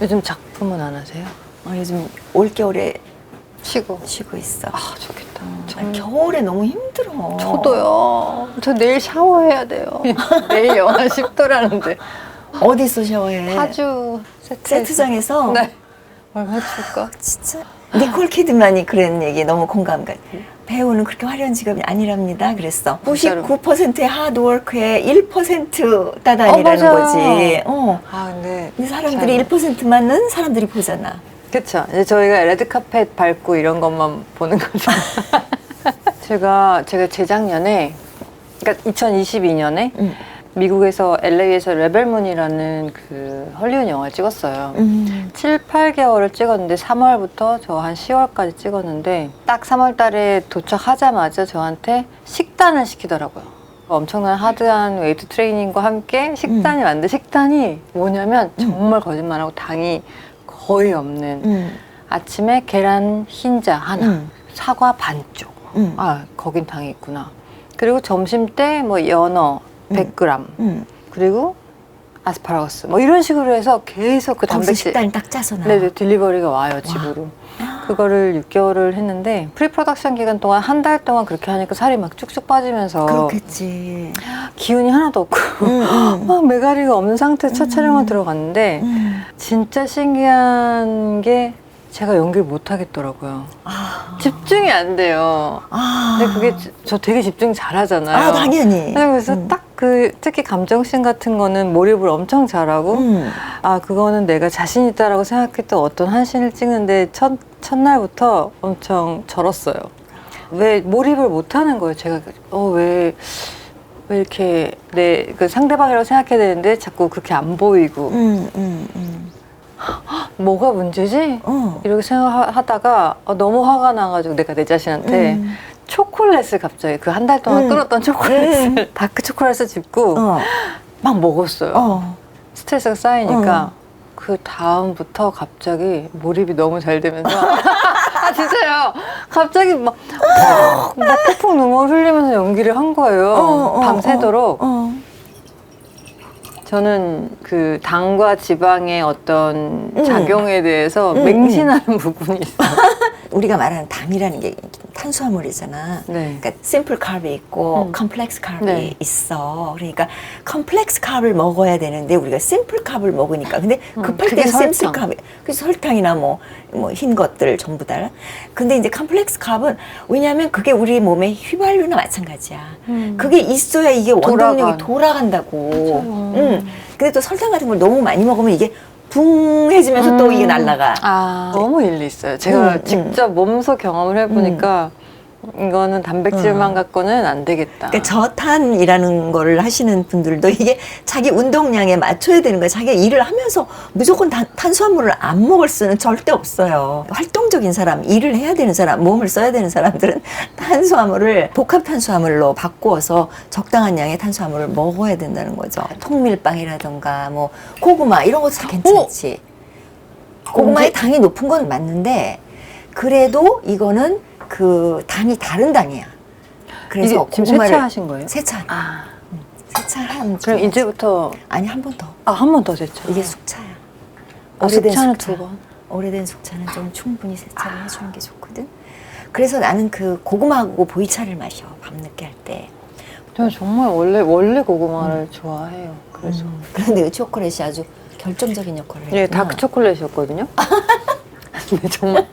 요즘 작품은 안 하세요? 어, 요즘 올겨울에 쉬고. 쉬고 있어. 아 좋겠다. 아, 정... 겨울에 너무 힘들어. 저도요. 저 내일 샤워해야 돼요. 내일 영하 10도라는데. 어디서 샤워해? 파주 세트. 세트장에서? 네. 얼마 줄까? 진짜 니콜 키드만이 그런 얘기 너무 공감 가. 배우는 그렇게 화려한 직업이 아니랍니다. 그랬어. 진짜로? 99%의 하드워크에 1% 따다니라는 어. 거지. 어. 아 근데. 근데 사람들이 1%만은 사람들이 보잖아. 그쵸. 이제 저희가 레드 카펫 밟고 이런 것만 보는 거죠. 제가, 제가 재작년에, 그러니까 2022년에 응. 미국에서 LA에서 레벨문이라는 그 헐리우드 영화를 찍었어요. 음. 7, 8개월을 찍었는데 3월부터 저 한 10월까지 찍었는데 딱 3월 달에 도착하자마자 저한테 식단을 시키더라고요. 엄청난 하드한 웨이트 트레이닝과 함께 식단이 왔는데 식단이 뭐냐면 정말 거짓말하고 당이 거의 없는 음. 아침에 계란 흰자 하나, 음. 사과 반쪽. 음. 아, 거긴 당이 있구나. 그리고 점심 때 뭐 연어 100g. 음. 그리고 아스파라거스. 뭐 이런 식으로 해서 계속 그 거기서 단백질. 식단을 딱 짜서 나와. 네네, 딜리버리가 와요, 집으로. 그거를 6개월을 했는데, 프리 프로덕션 기간 동안 한 달 동안 그렇게 하니까 살이 막 쭉쭉 빠지면서 그렇겠지. 기운이 하나도 없고, 음, 음. 막 메가리가 없는 상태에 첫 음. 촬영을 들어갔는데, 음. 진짜 신기한 게 제가 연기를 못 하겠더라고요. 아. 집중이 안 돼요. 아. 근데 그게 지- 저 되게 집중 잘하잖아요. 아, 당연히. 네, 그래서 음. 딱 그 특히 감정씬 같은 거는 몰입을 엄청 잘하고 음. 아 그거는 내가 자신 있다라고 생각했던 어떤 한 씬을 찍는데 첫 첫날부터 엄청 절었어요. 왜 몰입을 못 하는 거예요? 제가 어왜왜 왜 이렇게 내 그 상대방이라고 생각해야 되는데 자꾸 그렇게 안 보이고 음, 음, 음. 뭐가 문제지? 어. 이렇게 생각하다가 어, 너무 화가 나가지고 내가 내 자신한테 음. 초콜릿을 갑자기 그 한 달 동안 음. 끓었던 초콜릿을 다크 초콜릿을 짚고 어. 막 먹었어요. 어. 스트레스가 쌓이니까 어. 그 다음부터 갑자기 몰입이 너무 잘 되면서 아 진짜요. 갑자기 막, 막 폭풍 눈물 흘리면서 연기를 한 거예요. 어, 어, 밤새도록. 어. 저는 그 당과 지방의 어떤 음. 작용에 대해서 음, 맹신하는 부분이 있어요. 우리가 말하는 당이라는 게 탄수화물이잖아. 네. 그러니까 심플 카브 있고 음. 컴플렉스 카브 네. 있어. 그러니까 컴플렉스 카브를 먹어야 되는데 우리가 심플 카브를 먹으니까 근데 음, 급할 때는 심플. 카브. 그래서 설탕이나 뭐 뭐 흰 것들 전부 다. 근데 이제 컴플렉스 카브는 왜냐하면 그게 우리 몸의 휘발유나 마찬가지야. 음. 그게 있어야 이게 원동력이. 돌아간 다고. 맞아요. 음. 근데 또 설탕 같은 걸 너무 많이 먹으면 이게 붕해지면서 또 음. 이게 날라가. 아, 너무 일리 있어요. 제가 음, 음. 직접 몸소 경험을 해보니까 이거는 단백질만 음. 갖고는 안 되겠다. 그러니까 저탄이라는 거를 하시는 분들도 이게 자기 운동량에 맞춰야 되는 거예요. 자기가 일을 하면서 무조건 탄, 탄수화물을 안 먹을 수는 절대 없어요. 활동적인 사람, 일을 해야 되는 사람, 몸을 써야 되는 사람들은 탄수화물을 복합 탄수화물로 바꾸어서 적당한 양의 탄수화물을 먹어야 된다는 거죠. 통밀빵이라던가 뭐 고구마 이런 것도 다 괜찮지. 고구마의 당이 높은 건 맞는데 그래도 이거는 그 당이 다른 당이야. 그래서 이게 지금 고구마를 세차하신 거예요? 세차 아, 세차한 그럼 이제부터 아니 한 번 더. 아, 한 번 더 세차. 이게 숙차야. 어, 오래된 숙차는 숙차. 두 번. 오래된 숙차는 좀 충분히 세차를 해주는 게 좋거든. 그래서 나는 그 고구마하고 보이차를 마셔 밤늦게 할 때. 저는 정말 원래 원래 고구마를 좋아해요. 그래서 음. 그런데 이 초콜릿이 아주 결정적인 역할을 했구나. 예, 다크 초콜릿이었거든요. 근데 정말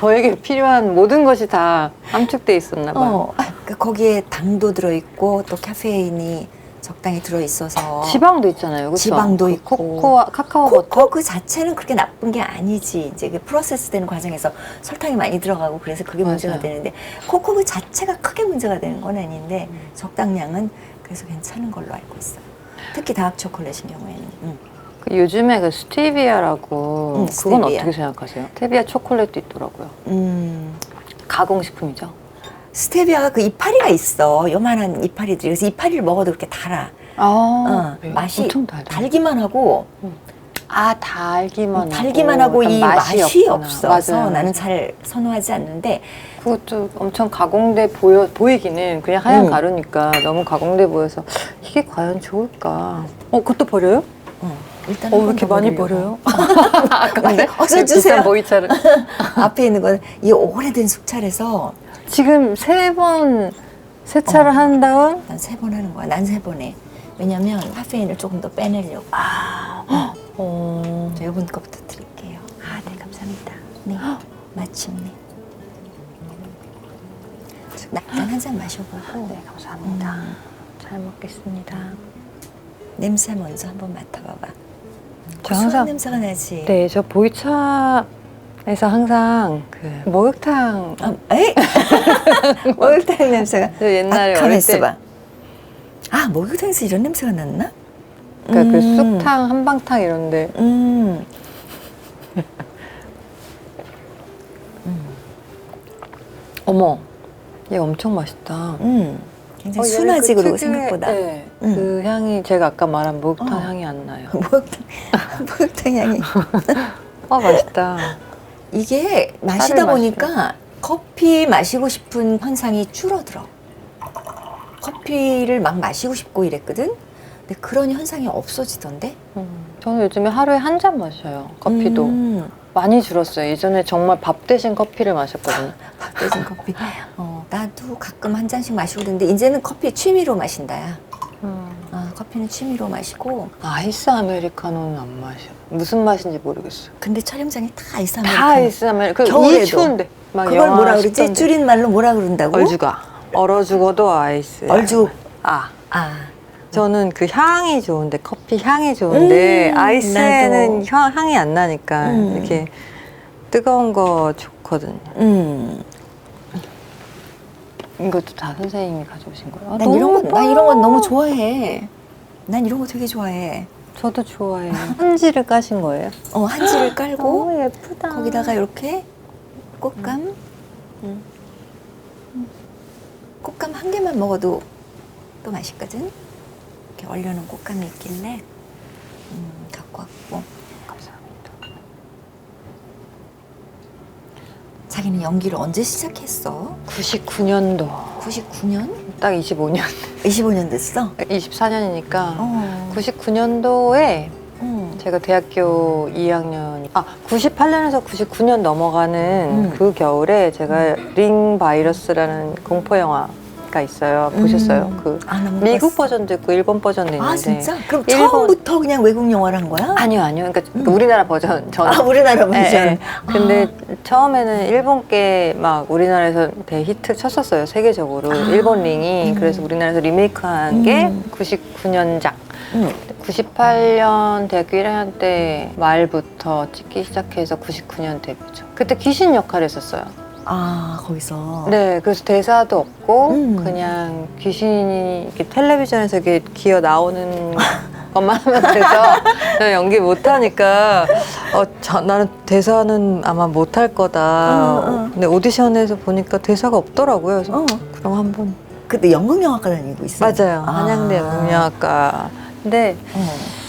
저에게 필요한 모든 것이 다 함축돼 있었나 봐 요. 어, 그 거기에 당도 들어있고 또 카페인이 적당히 들어있어서 지방도 있잖아요. 그쵸? 지방도 그 있고. 코코아 카카오 버터. 코코 그 자체는 그렇게 나쁜 게 아니지. 이제 그 프로세스 되는 과정에서 설탕이 많이 들어가고 그래서 그게 문제가 맞아요. 되는데 코코 그 자체가 크게 문제가 되는 건 아닌데 음. 적당량은 그래서 괜찮은 걸로 알고 있어요. 특히 다크 초콜릿인 경우에는. 음. 그 요즘에 그 스티비아라고 응, 그건 스테비아. 어떻게 생각하세요? 스테비아 초콜릿도 있더라고요. 음. 가공식품이죠. 스테비아가 그 이파리가 있어. 요만한 이파리들이. 그래서 이파리를 먹어도 그렇게 달아. 아, 어, 맛이 엄청 달다. 달기만 하고 아 달기만 달기만 하고 이 약간 맛이, 없구나. 없어서 맞아요. 나는 잘 선호하지 않는데 그것도 엄청 가공돼 보여 보이기는 그냥 하얀 음. 가루니까 너무 가공돼 보여서 이게 과연 좋을까? 어 그것도 버려요? 어. 일단 어, 한왜번 이렇게 더 많이. 버려요? 아까운데? 어서 주세요. 모이차를. 앞에 있는 건 이 오래된 숙차라서 지금 세 번 세차를 어. 한 다음 난 세 번 하는 거야. 난 세 번 해. 왜냐면 카페인을 조금 더 빼내려고. 어, 저 이번 거부터 드릴게요. 아, 네, 감사합니다. 네, 마침내. 일단 한 잔 마셔보고 네 감사합니다. 잘 먹겠습니다. 냄새 먼저 한번 맡아봐봐. 저 고소한 항상 냄새가 나지. 네, 저 보이차에서 항상 그 목욕탕 아, 에이? 목욕탕 냄새가. 저 옛날에 아, 어릴 가만있어 때 봐. 아, 목욕탕에서 이런 냄새가 났나? 그러니까 그 음. 쑥탕, 한방탕 이런데 음. 어머, 얘 엄청 맛있다. 음. 굉장히 어, 순하지 그 그리고 생각보다. 네, 음. 그 향이 제가 아까 말한 목욕탕 어. 향이 안 나요. 목욕탕, 목욕탕 향이. 어 맛있다. 이게 마시다 보니까 커피 마시고 싶은 현상이 줄어들어. 커피를 막 마시고 싶고 이랬거든. 근데 그런 현상이 없어지던데. 음, 저는 요즘에 하루에 한 잔 마셔요. 커피도 음, 많이 줄었어요. 예전에 정말 밥 대신 커피를 마셨거든요. 밥 대신 커피. 어, 나도 가끔 한 잔씩 마시고 그러는데 이제는 커피 취미로 마신다야. 음. 아, 커피는 취미로 마시고. 아이스 아메리카노는 안 마셔. 무슨 맛인지 모르겠어요. 근데 촬영장에 다 아이스 다 아메리카노. 아이스 아메리카노. 겨울에도. 이 추운데. 막 그걸 영하 뭐라 그러지? 10도인데. 줄인 말로 뭐라 그런다고? 얼죽아. 얼어 죽어도 아이스. 얼죽. 아. 아, 저는 그 향이 좋은데 커피 향이 좋은데 음, 아이스에는 나도. 향, 향이 안 나니까 음. 이렇게 뜨거운 거 좋거든요. 음. 이것도 다 선생님이 가져오신 거예요? 아, 난 이런 건, 난. 이런 건 너무 좋아해. 난 이런 거 되게 좋아해. 저도 좋아해요. 한지를 까신 거예요? 어, 한지를 깔고 너무 예쁘다. 거기다가 이렇게 꽃감, 음. 꽃감 한 개만 먹어도 또 맛있거든. 이렇게 얼려놓은 꽃감이 있길래 음, 갖고 왔고. 감사합니다. 자기는 연기를 언제 시작했어? 99년도 99년? 딱 25년, 25년 됐어? 24년이니까 어. 99년도에 음. 제가 대학교 2학년, 아 98년에서 99년 넘어가는 음. 그 겨울에 제가 링 바이러스라는 공포 영화 가 있어요. 보셨어요? 음. 그 아, 미국 봤어. 버전도 있고 일본 버전도 있는데. 아 진짜? 그럼 일본- 처음부터 그냥 외국 영화를 한 거야? 아니요, 아니요. 그러니까 음. 우리나라 버전 저는. 아 우리나라 버전. 예, 예. 근데 처음에는 일본께 막 우리나라에서 대히트 쳤었어요 세계적으로 아. 일본 링이 음. 그래서 우리나라에서 리메이크한 게 음. 99년작 음. 98년 대학교 1학년 때 말부터 찍기 시작해서 99년 데뷔죠 그때 귀신 역할을 했었어요 아 거기서. 네 그래서 대사도 없고 음. 그냥 귀신이 이렇게 텔레비전에서 이렇게 기어 나오는 것만 하면 돼서 저 연기 못하니까 어, 저, 나는 대사는 아마 못할 거다. 어, 어. 근데 오디션에서 보니까 대사가 없더라고요. 그래서 어. 그럼 한번 그때 연극영화과 다니고 있어. 맞아요. 아. 한양대 연극영화과. 근데 어.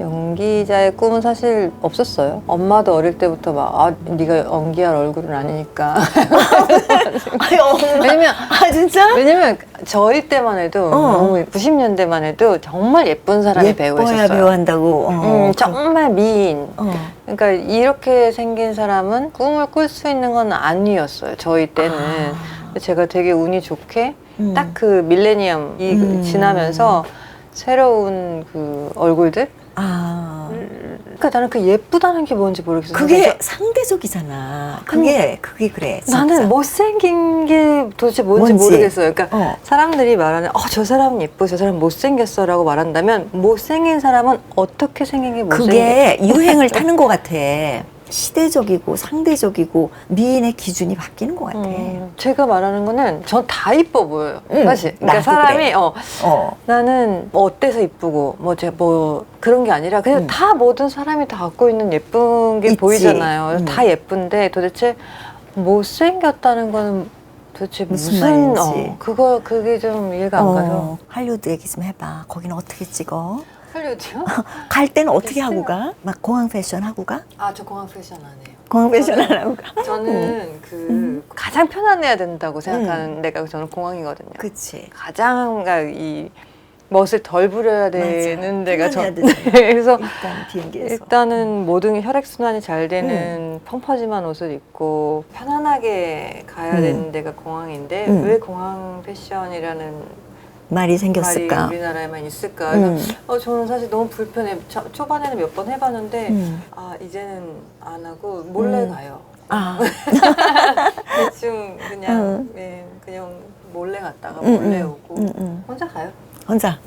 연기자의 꿈은 사실 없었어요. 엄마도 어릴 때부터 막 아, 네가 연기할 얼굴은 아니니까. 아니 엄마. 왜냐면 아 진짜? 왜냐면 저희 때만 해도 어. 너무 90년대만 해도 정말 예쁜 사람이 예뻐야 배우였어요. 배우한다고. 어. 음, 정말 미인. 어. 그러니까 이렇게 생긴 사람은 꿈을 꿀 수 있는 건 아니었어요. 저희 때는. 아. 제가 되게 운이 좋게 음. 딱 그 밀레니엄이 음. 지나면서 새로운 그 얼굴들. 아. 그러니까 나는 그 예쁘다는 게 뭔지 모르겠어요. 그게 그래서 상대적이잖아. 그게 그게 그래. 진짜. 나는 못생긴 게 도대체 뭔지, 뭔지. 모르겠어요. 그러니까 어. 사람들이 말하는 어 저 사람은 예뻐 저 사람 못생겼어라고 말한다면 못생긴 사람은 어떻게 생긴 게 못생겨 그게 유행을 타는 것 같아. 시대적이고 상대적이고 미인의 기준이 바뀌는 것 같아. 음, 제가 말하는 거는 전 다 이뻐 보여요 응, 사실 그러니까 사람이 그래. 어 어. 나는 뭐 어때서 이쁘고 뭐 제가 뭐 그런 게 아니라 그냥 음. 다 모든 사람이 다 갖고 있는 예쁜 게 있지. 보이잖아요 음. 다 예쁜데 도대체 못생겼다는 거는 도대체 무슨 무슨, 말인지. 어, 그거 그게 좀 이해가 안 어, 할리우드 얘기 좀 해봐. 거기는 어떻게 찍어? 할리우드요? 갈 때는 어떻게. 하고 가? 막 공항 패션 하고 가? 아 저 공항 패션 안 해요 공항 패션 안 하고 가? 저는 그 음. 가장 편안해야 된다고 생각하는 데가 저는 공항이거든요 그치. 가장 그러니까 이 멋을 덜 부려야. 되는 데가 저. 편안해야 되잖아. 그래서 일단 비행기에서. 일단은 모든 혈액 순환이 잘 되는 펑퍼짐한 옷을 입고 편안하게 가야 음. 되는 데가 공항인데 음. 왜 공항 패션이라는 말이 생겼을까? 말이 우리나라에만 있을까? 음. 어, 저는 사실 너무 불편해. 초- 초반에는 몇 번 해봤는데 음. 아 이제는 안 하고 몰래 음. 가요. 아, 대충 그냥 음. 네, 그냥 몰래 갔다가 음, 몰래 음, 오고 음, 음. 혼자 가요. 혼자.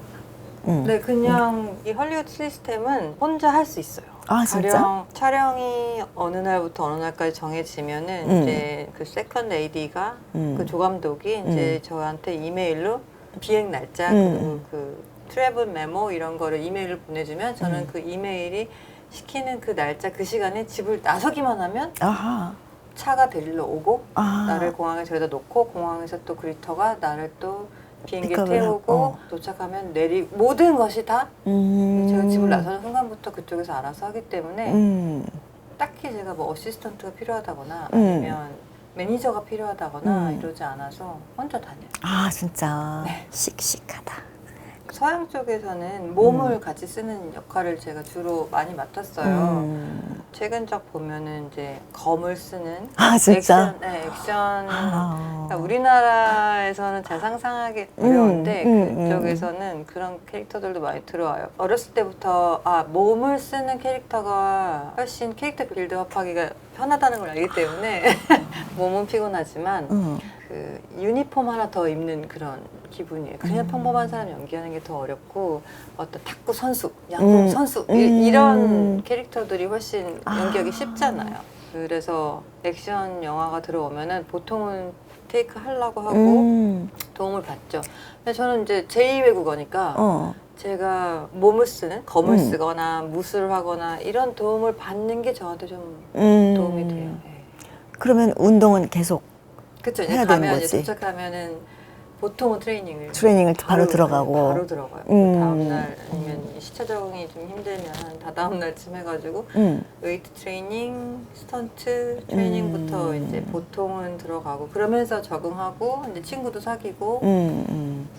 음. 네, 그냥 이 헐리우드 시스템은 혼자 할 수 있어요. 아, 진짜? 가령 촬영이 어느 날부터 어느 날까지 정해지면은 음. 이제 그 세컨 레이디가 음. 그 조감독이 이제 저한테 이메일로 비행 날짜 음. 그, 그 트래블 메모 이런 거를 이메일을 보내주면 저는 음. 그 이메일이 시키는 그 날짜 그 시간에 집을 나서기만 하면 아하. 차가 데리러 오고 아. 나를 공항에 저기다 놓고 공항에서 또 그리터가 나를 또 픽업을 태우고 하고. 도착하면 내리 모든 것이 다 음. 제가 집을 나서는 순간부터 그쪽에서 알아서 하기 때문에 음. 딱히 제가 뭐 어시스턴트가 필요하다거나 음. 아니면 매니저가 필요하다거나 음. 이러지 않아서 혼자 다녀요. 아, 진짜. 네. 씩씩하다. 서양 쪽에서는 몸을 음. 같이 쓰는 역할을 제가 주로 많이 맡았어요. 음. 최근작 보면은 이제 검을 쓰는 아, 진짜? 액션, 네, 액션 아. 그러니까 우리나라에서는 잘 상상하기 어려운데 음, 음, 그쪽에서는 그런 캐릭터들도 많이 들어와요. 어렸을 때부터 아 몸을 쓰는 캐릭터가 훨씬 캐릭터 빌드업하기가 편하다는 걸 알기 때문에 몸은 피곤하지만 음. 그 유니폼 하나 더 입는 그런 기분이에요. 그냥 음. 평범한 사람 연기하는 게 더 어렵고 어떤 탁구 선수, 양궁 음. 선수 음. 이, 런 캐릭터들이 훨씬 아. 연기하기 쉽잖아요. 그래서 액션 영화가 들어오면은 보통은 테이크 하려고 하고 음. 도움을 받죠. 근데 저는 이제 제2외국어니까 어. 제가 몸을 쓰는 검을 음. 쓰거나 무술을 하거나 이런 도움을 받는 게 저한테 좀 음. 도움이 돼요. 네. 그러면 운동은 계속 그쵸 이제 해야 되는 가면 이제 거지. 도착하면은 보통은 트레이닝을 트레이닝을 바로, 들어가고. 바로 들어가요. 음. 그 다음 날 아니면 시차 적응이 좀 힘들면 한 다다음 날쯤 해가지고 음. 웨이트 트레이닝, 스턴트 트레이닝부터 음. 이제 보통은 들어가고 그러면서 적응하고 이제 친구도 사귀고 음. 음.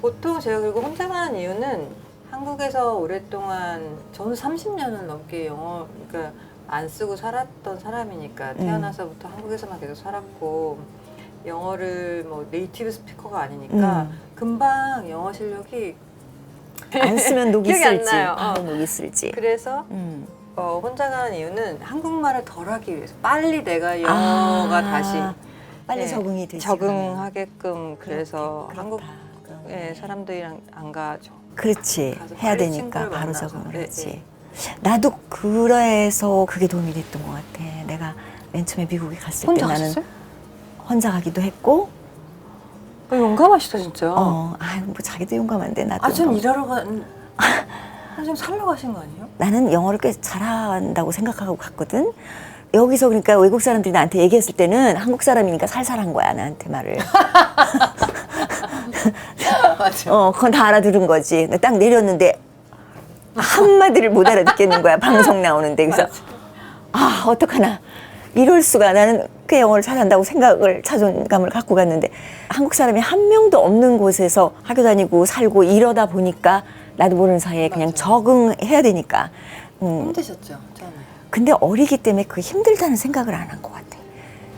보통 제가 그리고 혼자 가는 이유는 한국에서 오랫동안 저는 30년을 넘게 영어 그러니까 안 쓰고 살았던 사람이니까 음. 태어나서부터 한국에서만 계속 살았고 영어를 뭐 네이티브 스피커가 아니니까 음. 금방 영어 실력이 안 쓰면 녹이 기억이 안 쓸지. 나요. 바로 어. 녹이 쓸지. 그래서 음. 어, 혼자 가는 이유는 한국말을 덜 하기 위해서 빨리 내가 영어가 아, 다시 빨리 네, 적응이 되지. 적응하게끔 그래서 그렇게, 한국 그렇다. 예, 사람들이랑 안 가죠. 그렇지. 가서 해야 빨리 되니까 친구를 바로 만나서. 적응을 네, 하지. 네. 나도 그래서 그게 도움이 됐던 것 같아. 내가 맨 처음에 미국에 갔을 때 혼자 나는? 혼자 가기도 했고, 어, 용감하시다 진짜. 어, 아유 뭐 자기도 용감한데 나도. 아, 전 용감- 일하러 간. 선생님 살러 가신 거 아니에요? 나는 영어를 꽤 잘한다고 생각하고 갔거든. 여기서 그러니까 외국 사람들이 나한테 얘기했을 때는 한국 사람이니까 살살한 거야 나한테 말을. 맞아. 어, 그건 다 알아들은 거지. 딱 내렸는데 한마디를 못 알아듣겠는 거야. 방송 나오는데. 그래서 아, 어떡하나. 이럴 수가. 나는 꽤 영어를 잘한다고 생각을, 자존감을 갖고 갔는데 한국 사람이 한 명도 없는 곳에서 학교 다니고 살고 이러다 보니까 나도 모르는 사이에 그냥 맞아. 적응해야 되니까. 음, 힘드셨죠 처음에. 근데 어리기 때문에 그 힘들다는 생각을 안 한 것 같아.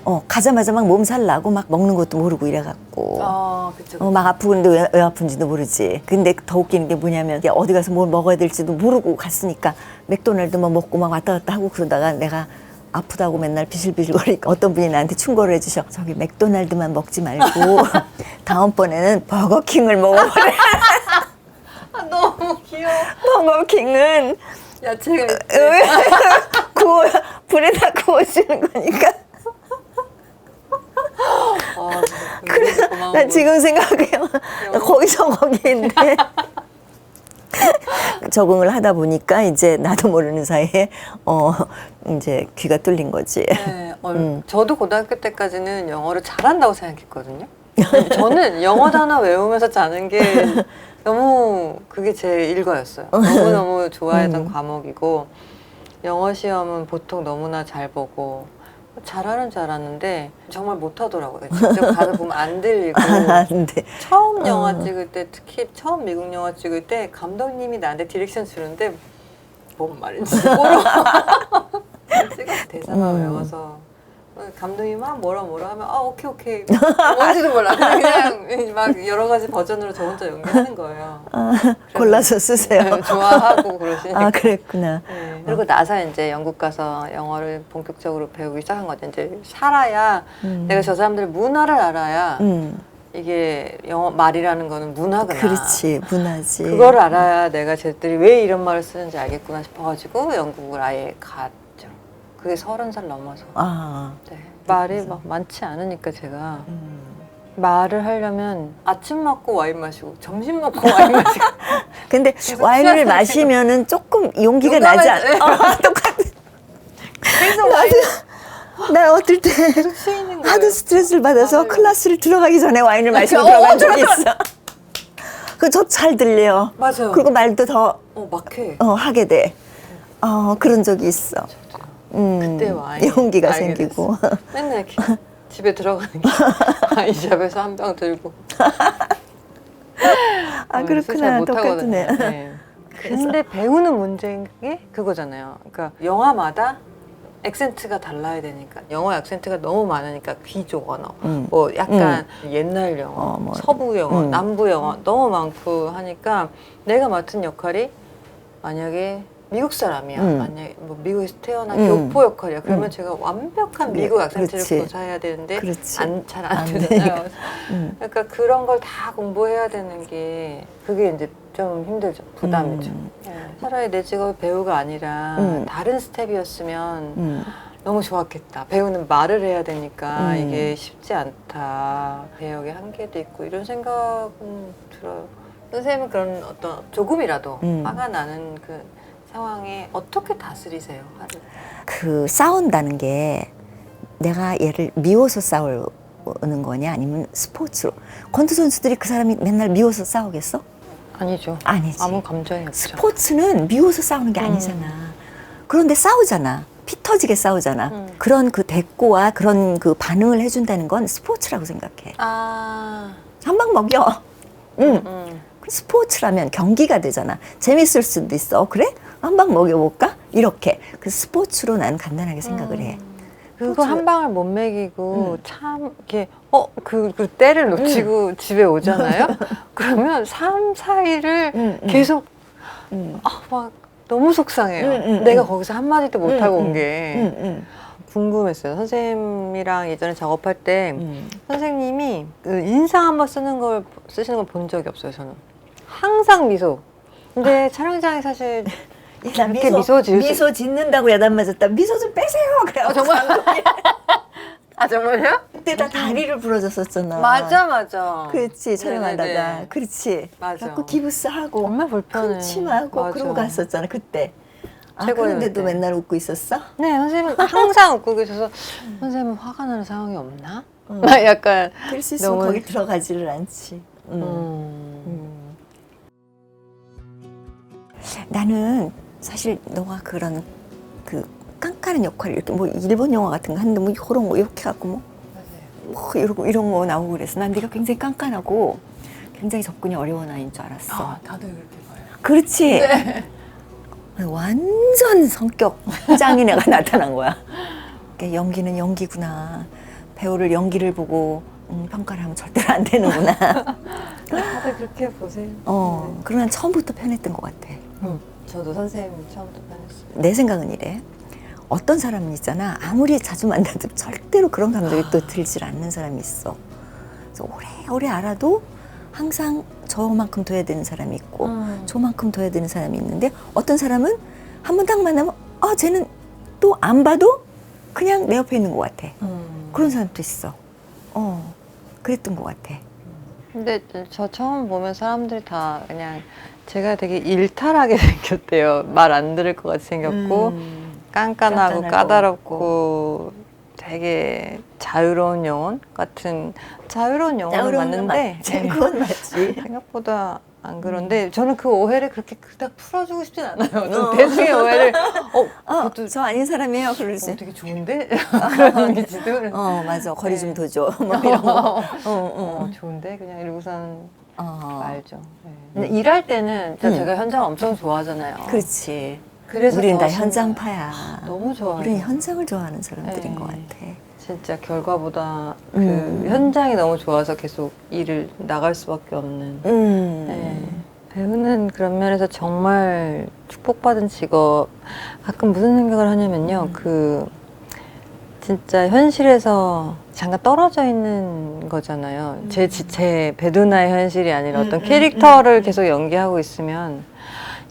어, 가자마자 막 몸살 나고 막 먹는 것도 모르고 이래갖고. 아, 그쵸. 어, 막 아프는데 왜, 왜 아픈지도 모르지. 근데 더 웃기는 게 뭐냐면 어디 가서 뭘 먹어야 될지도 모르고 갔으니까 맥도날드 뭐 먹고 막 왔다 갔다 하고 그러다가 내가 아프다고 맨날 비실비실거리니까 어떤 분이 나한테 충고를 해주셔. 저기 맥도날드만 먹지 말고 다음번에는 버거킹을 먹어보래. 아, 너무 귀여워. 버거킹은 야채가 있지. 구워 불에다 구워주는 거니까. 아, 그래서 고마운 나 분. 지금 생각해요. 나 거기서 거기인데. 적응을 하다 보니까 이제 나도 모르는 사이에 어 이제 귀가 뚫린 거지. 네, 얼- 음. 저도 고등학교 때까지는 영어를 잘한다고 생각했거든요. 저는 영어 단어 외우면서 자는 게 너무 그게 제 일과였어요. 너무 너무 좋아했던 음. 과목이고 영어 시험은 보통 너무나 잘 보고 잘하는 줄 알았는데 정말 못하더라고요. 직접 가서 보면 안 들리고 근데 처음 영화 어. 찍을 때 특히 처음 미국 영화 찍을 때 감독님이 나한테 디렉션 주는데 뭔 말인지 모르고 찍어 대사만 음. 외워서 감독이 막 뭐라 뭐라 하면 아 오케이 오케이 뭔지도 몰라 그냥, 그냥 막 여러 가지 버전으로 저 혼자 연기하는 거예요. 아, 골라서 쓰세요. 네, 좋아하고 그러시니까. 아 그랬구나. 네. 그리고 나서 이제 영국 가서 영어를 본격적으로 배우기 시작한 거죠. 이제 살아야 음. 내가 저 사람들의 문화를 알아야 음, 이게 영어 말이라는 거는 문화구나. 그렇지 문화지. 그걸 알아야 내가 쟤들이 왜 이런 말을 쓰는지 알겠구나 싶어가지고 영국을 아예 갔죠. 그게 서른 살 넘어서. 아, 네. 말이 막 많지 않으니까 제가 음. 말을 하려면 아침 먹고 와인 마시고 점심 먹고 와인 마시고 근데 계속 와인을 마시면은 조금 용기가 나지 않아? 어, 똑같아. 계속 와인 나 어떨 때 거예요. 하도 스트레스를 받아서 맞아요. 클래스를 들어가기 전에 와인을 마시고 어, 들어간 적이 들어가- 있어. 그저 잘 들려요. 맞아요. 그리고 말도 더 어 막해. 어, 하게 돼. 어, 그런 적이 있어. 음, 그때 와인 용기가 알게 생기고. 맨날 이렇게 집에 들어가는 게 와인샵에서 한 병 들고. 아, 어, 술잘 그렇구나. 못하거든요. 똑같네. 네. 근데 배우는 문제인 게 그거잖아요. 그러니까 영화마다 액센트가 달라야 되니까 영어 액센트가 너무 많으니까 귀족 언어, 음. 뭐 약간 옛날 영어, 어, 뭐. 서부 영어, 음. 남부 영어 너무 많고 하니까 내가 맡은 역할이 만약에 미국 사람이야. 음. 만약에 뭐 미국에서 태어난 음. 교포 역할이야. 그러면 음. 제가 완벽한 네, 미국 액센트를 그렇지. 고사해야 되는데 그렇지. 잘안안 되잖아요. 음. 그러니까 그런 걸 다 공부해야 되는 게 그게 이제 좀 힘들죠. 부담이죠. 음. 네. 차라리 내 직업이 배우가 아니라 음. 다른 스텝이었으면 음. 너무 좋았겠다. 배우는 말을 해야 되니까 음. 이게 쉽지 않다. 배역의 한계도 있고 이런 생각은 들어요. 선생님은 그런 어떤 조금이라도 음. 화가 나는 그 상황에 어떻게 다스리세요? 화를? 그 싸운다는 게 내가 얘를 미워서 싸우는 거냐 아니면 스포츠로 권투 선수들이 그 사람이 맨날 미워서 싸우겠어? 아니죠. 아니지. 아무 감정이 없죠. 스포츠는 미워서 싸우는 게 음. 아니잖아. 그런데 싸우잖아. 피 터지게 싸우잖아. 음. 그런 그 대꾸와 그런 그 반응을 해준다는 건 스포츠라고 생각해. 아, 한 방 먹여. 응. 음. 그 스포츠라면 경기가 되잖아. 재밌을 수도 있어. 어, 그래? 한방 먹여볼까? 이렇게. 그 스포츠로 난 간단하게 생각을 해. 그거 스포츠- 한 방을 못 먹이고 음. 참 이렇게 어그 그 때를 놓치고 집에 오잖아요. 그러면 3, 4일을 음, 음. 계속 음. 아, 막 너무 속상해요. 음, 음, 내가 음. 거기서 한 마디도 못 하고 음, 온 게 음, 음, 궁금했어요. 선생님이랑 예전에 작업할 때 음. 선생님이 그 인상 한번 쓰는 걸 쓰시는 걸 본 적이 없어요. 저는 항상 미소. 근데 촬영장에 사실 야, 나 이렇게 미소 지을 수- 미소 짓는다고 야단 맞았다. 미소 좀 빼세요. 그래. 아, 정말? 아 정말요? 그때 다 다리를 부러졌었잖아. 맞아 맞아. 그렇지 촬영하다가 네네네. 그렇지. 맞아. 자꾸 기부스 하고 정말 불편해. 큰 치마하고 맞아. 그러고 갔었잖아 그때. 아, 최고였는데. 그런데도 맨날 웃고 있었어? 네, 선생님은 항상 웃고 계셔서 선생님은 화가 나는 상황이 없나? 음. 막 약간 그럴 수 있으면 너무- 거기 들어가지를 않지. 음. 음. 음. 나는 사실 너가 그런 그 깐깐한 역할을 이렇게 뭐 일본 영화 같은 거 하는데 뭐 이런 거 이렇게 하고 뭐, 뭐 이러고 이런 거 나오고 그래서 난 네가 굉장히 깐깐하고 굉장히 접근이 어려운 아이인 줄 알았어. 아, 다들 그렇게 봐요. 그렇지. 완전 성격 짱인 애가 나타난 거야. 그러니까 연기는 연기구나. 배우를 연기를 보고 음, 평가를 하면 절대로 안 되는구나. 다들 그렇게 보세요. 어, 그러난 처음부터 편했던 것 같아. 음, 저도 선생님 처음부터 편했어요. 내 생각은 이래. 어떤 사람은 있잖아. 아무리 자주 만나도 절대로 그런 감정이 또 들질 않는 사람이 있어. 그래서 오래오래 알아도 항상 저만큼 둬야 되는 사람이 있고 음. 저만큼 둬야 되는 사람이 있는데 어떤 사람은 한 번 딱 만나면 아 쟤는 또 안 봐도 그냥 내 옆에 있는 것 같아. 음. 그런 사람도 있어. 어, 그랬던 것 같아. 근데 저 처음 보면 사람들이 다 그냥 제가 되게 일탈하게 생겼대요. 말 안 들을 것 같이 생겼고 음, 깐깐하고 까다롭고 되게 자유로운 영혼 같은 자유로운 영혼은 자유로운 맞는데 맞지. 그건 맞지. 생각보다 안 그런데 저는 그 오해를 그렇게 그닥 풀어주고 싶진 않아요. 좀 어. 대중의 오해를 어, 어, 그것도 저 아닌 사람이에요. 어, 그러지. 되게 좋은데 그런 이미지도 어, 맞아. 거리 좀 네. 더 줘. 뭐 이런 거. 어, 어, 어. 좋은데 그냥 이러고선 어. 말죠. 네. 근데 일할 때는 진짜 음. 제가 현장 엄청 좋아하잖아요. 그렇지. 그래서 우리는 다더 현장파야. 신나요. 너무 좋아요. 우리는 현장을 좋아하는 사람들인 네. 것 같아. 진짜 결과보다 그 음. 현장이 너무 좋아서 계속 일을 나갈 수밖에 없는. 음. 네. 배우는 그런 면에서 정말 축복받은 직업. 가끔 무슨 생각을 하냐면요. 음. 그 진짜 현실에서 잠깐 떨어져 있는 거잖아요. 제, 지- 제 배두나의 현실이 아니라 음, 어떤 음, 캐릭터를 계속 연기하고 있으면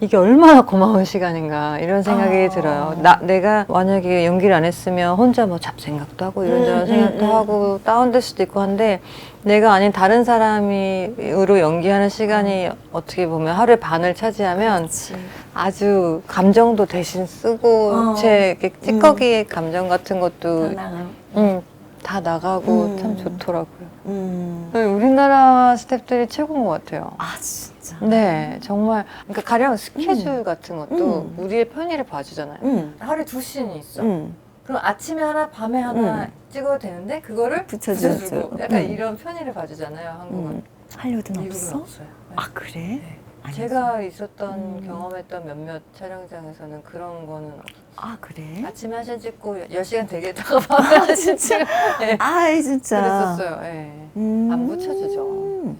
이게 얼마나 고마운 시간인가 이런 생각이 아. 들어요. 나 내가 만약에 연기를 안 했으면 혼자 뭐 잡생각도 하고 이런저런 음, 생각도 음, 음. 하고 다운될 수도 있고 한데 내가 아닌 다른 사람이로 연기하는 시간이 어떻게 보면 하루의 반을 차지하면 그렇지. 아주 감정도 대신 쓰고 어. 제 이렇게 찌꺼기의 감정 같은 것도 나가. 음, 다 나가고 음. 참 좋더라고요. 음. 우리나라 스태프들이 최고인 것 같아요. 아 진짜. 네, 정말 그러니까 가령 스케줄 같은 것도 음. 우리의 편의를 봐주잖아요. 음. 하루에 두 씬이 있어. 음. 그럼 아침에 하나, 밤에 하나 음. 찍어도 되는데 그거를. 붙여주고 약간 음. 이런 편의를 봐주잖아요. 한국은. 음. 할리우드는 미국은 없어? 없어요. 네. 아 그래? 네. 아니었어. 제가 있었던 음. 경험했던 몇몇 촬영장에서는 그런 거는 없어요. 아 그래? 아침에 한씬 찍고 10시간 되게 있다가 밤에 한씬 찍고 네. 아이 진짜. 그랬었어요. 네. 음. 안 붙여주죠.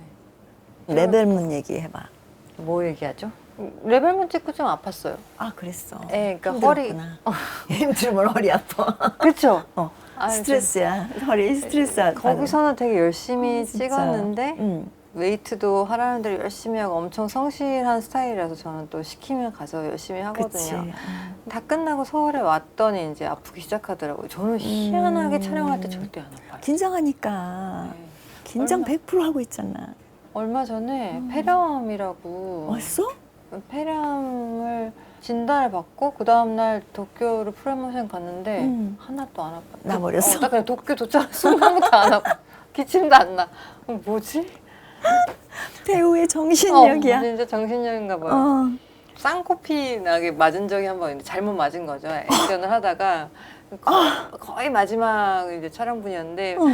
레벨문 얘기해봐. 뭐 얘기하죠? 레벨문 찍고 좀 아팠어요. 아 그랬어. 네, 그러니까 허리- 힘들었구나. 힘들면 허리 아파. 그렇죠. 어. 아유, 스트레스야. 허리 스트레스 받아. 거기서는 되게 열심히 아, 진짜. 찍었는데 음. 웨이트도 하라는 대로 열심히 하고 엄청 성실한 스타일이라서 저는 또 시키면 가서 열심히 그치. 하거든요. 다 끝나고 서울에 왔더니 이제 아프기 시작하더라고요. 저는 희한하게 음. 촬영할 때 절대 안 아파요. 긴장하니까 네. 긴장 얼마- 100% 하고 있잖아. 얼마 전에 음. 폐렴이라고 왔어? 폐렴을 진단을 받고 그 다음 날 도쿄로 프로모션 갔는데 음. 하나도 안 아파. 나버렸어? 어, 나 그냥 도쿄 도착한 순간부터 안 아파. 기침도 안 나. 어, 뭐지? 배우의 정신력이야. 어, 진짜 정신력인가 봐요. 어. 쌍코피 나게 맞은 적이 한 번 있는데 잘못 맞은 거죠. 액션을 하다가 거- 거의 마지막 이제 촬영분이었는데 어.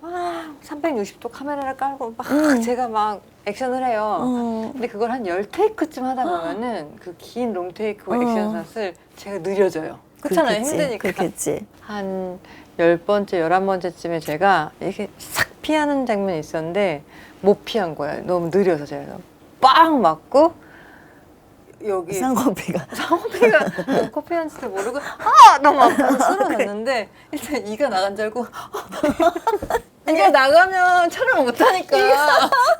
막 360도 카메라를 깔고 막 음. 제가 막 액션을 해요. 어. 근데 그걸 한 열 테이크쯤 하다 보면은 그 긴 롱테이크 어. 액션샷을 제가 느려져요. 그렇잖아요. 그렇겠지, 힘드니까. 그렇겠지. 한 열 번째, 열한 번째쯤에 제가 이렇게 싹 피하는 장면이 있었는데 못 피한 거예요. 너무 느려서 제가. 빵 맞고 여기 쌍꺼비가 상호비가 뭐 커피 한지도 모르고 아 너무 아파서 쓰러졌는데 일단 이가 나간 줄 알고 이가 나가면 촬영 못하니까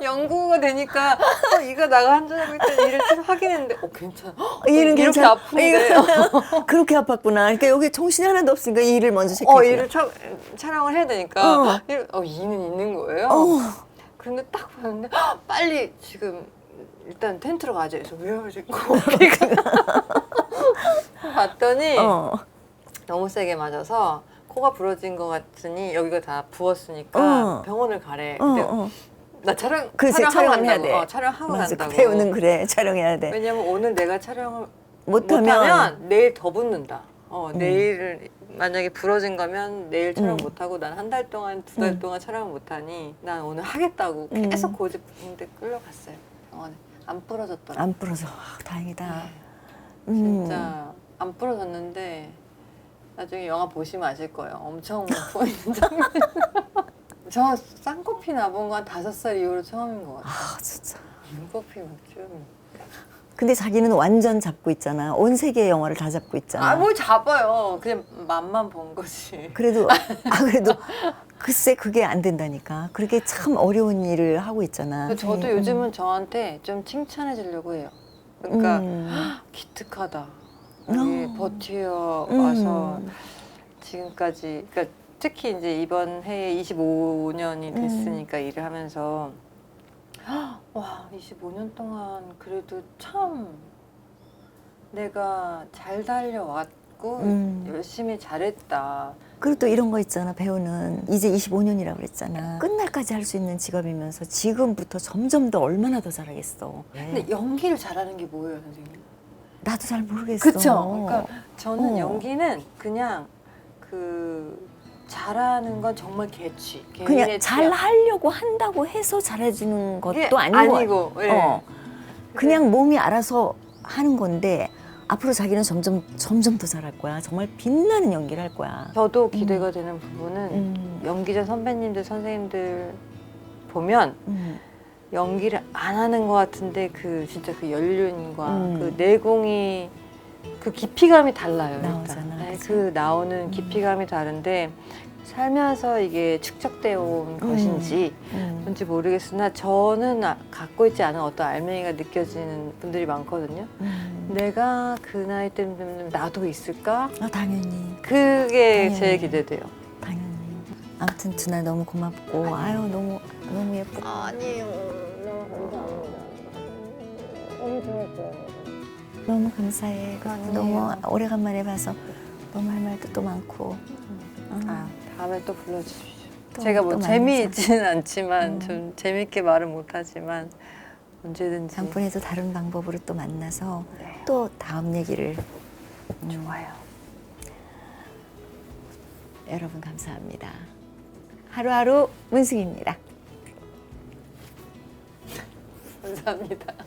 연구가 되니까 어, 나간 줄 알고 일단 이를 쭉 확인했는데 어 괜찮아 어, 이는 이렇게 괜찮아. 아픈데 이거- 그렇게 아팠구나. 그러니까 여기 정신이 하나도 없으니까 이를 먼저 체크했구나. 어 이를 촬- 촬영을 해야 되니까 어. 이- 어 이는 있는 거예요 어. 그런데 딱 봤는데 헉, 빨리 지금 일단 텐트로 가자 해서 왜 그러지 코피가 봤더니 어. 너무 세게 맞아서 코가 부러진 것 같으니 여기가 다 부었으니까 어. 병원을 가래. 어, 근데 어. 나 촬영 그래서 촬영하고 촬영을 해야 간다고. 돼. 어, 촬영하고 맞아. 간다고. 배우는 그래. 촬영해야 돼. 왜냐면 오늘 내가 촬영을 못하면, 못하면 내일 더 붙는다. 어, 음. 내일 만약에 부러진 거면 내일 촬영 음. 못 하고 난 한 달 동안 두 달 음. 동안 촬영을 못 하니 난 오늘 하겠다고 음. 계속 고집했는데 끌려갔어요. 병원에 안 부러졌더라. 안 부러져. 아, 다행이다. 네. 음. 진짜 안 부러졌는데 나중에 영화 보시면 아실 거예요. 엄청 보이는 장면. 저 쌍코피 나본 건 다섯 살 이후로 처음인 것 같아요. 아, 진짜. 눈코피 좀. 근데 자기는 완전 잡고 있잖아. 온 세계의 영화를 다 잡고 있잖아. 아뭘 잡아요. 그냥 맛만 본 거지. 그래도 아 그래도 글쎄 그게 안 된다니까. 그렇게 참 어려운 일을 하고 있잖아. 저도 음. 요즘은 저한테 좀 칭찬해 주려고 해요. 그러니까 음. 기특하다. 여기 어. 버티어 음. 와서 지금까지 그러니까 특히 이제 이번 해에 25년이 음. 됐으니까 일을 하면서 와 25년 동안 그래도 참 내가 잘 달려왔 있고 음. 열심히 잘했다. 그리고 또 이런 거 있잖아 배우는 이제 25년이라고 그랬잖아 끝날까지 할 수 있는 직업이면서 지금부터 점점 더 얼마나 더 잘하겠어 근데 연기를 잘하는 게 뭐예요, 선생님? 나도 잘 모르겠어 그쵸? 그러니까 저는 어. 연기는 그냥 그 잘하는 건 정말 개취. 그냥 개인의 잘 취향. 하려고 한다고 해서 잘해주는 것도 이게 아니고 아니고, 예. 어. 그냥 몸이 알아서 하는 건데 앞으로 자기는 점점 점점 더 잘할 거야 정말 빛나는 연기를 할 거야 저도 기대가 되는 부분은 음. 연기자 선배님들, 선생님들 보면 음. 연기를 안 하는 것 같은데 그 진짜 그 연륜과 음. 그 내공이 그 깊이감이 달라요. 나오잖아, 네, 그치? 그 나오는 깊이감이 다른데 살면서 이게 축적되어 온 것인지 음. 뭔지 모르겠으나 저는 아- 갖고 있지 않은 어떤 알맹이가 느껴지는 분들이 많거든요. 음. 내가 그 나이 때문에 나도 있을까? 아, 당연히 그게 당연히. 제일 기대돼요. 당연히 아무튼 두나 너무 고맙고 아유 너무 너무 예쁘고 아니요. 너무 감사합니다. 너무 좋았어요. 너무 감사해 아니에요. 너무 오래간만에 봐서 너무 할 말도 또 많고 아, 아, 다음에 또 불러주십시오. 또- 제가 뭐또 재미있지는 않지만 음. 좀 재밌게 말은 못하지만 언제든지 다음번에도 다른 방법으로 또 만나서 네. 또 다음 얘기를 좋아요. 여러분 감사합니다 하루하루 문승입니다 감사합니다.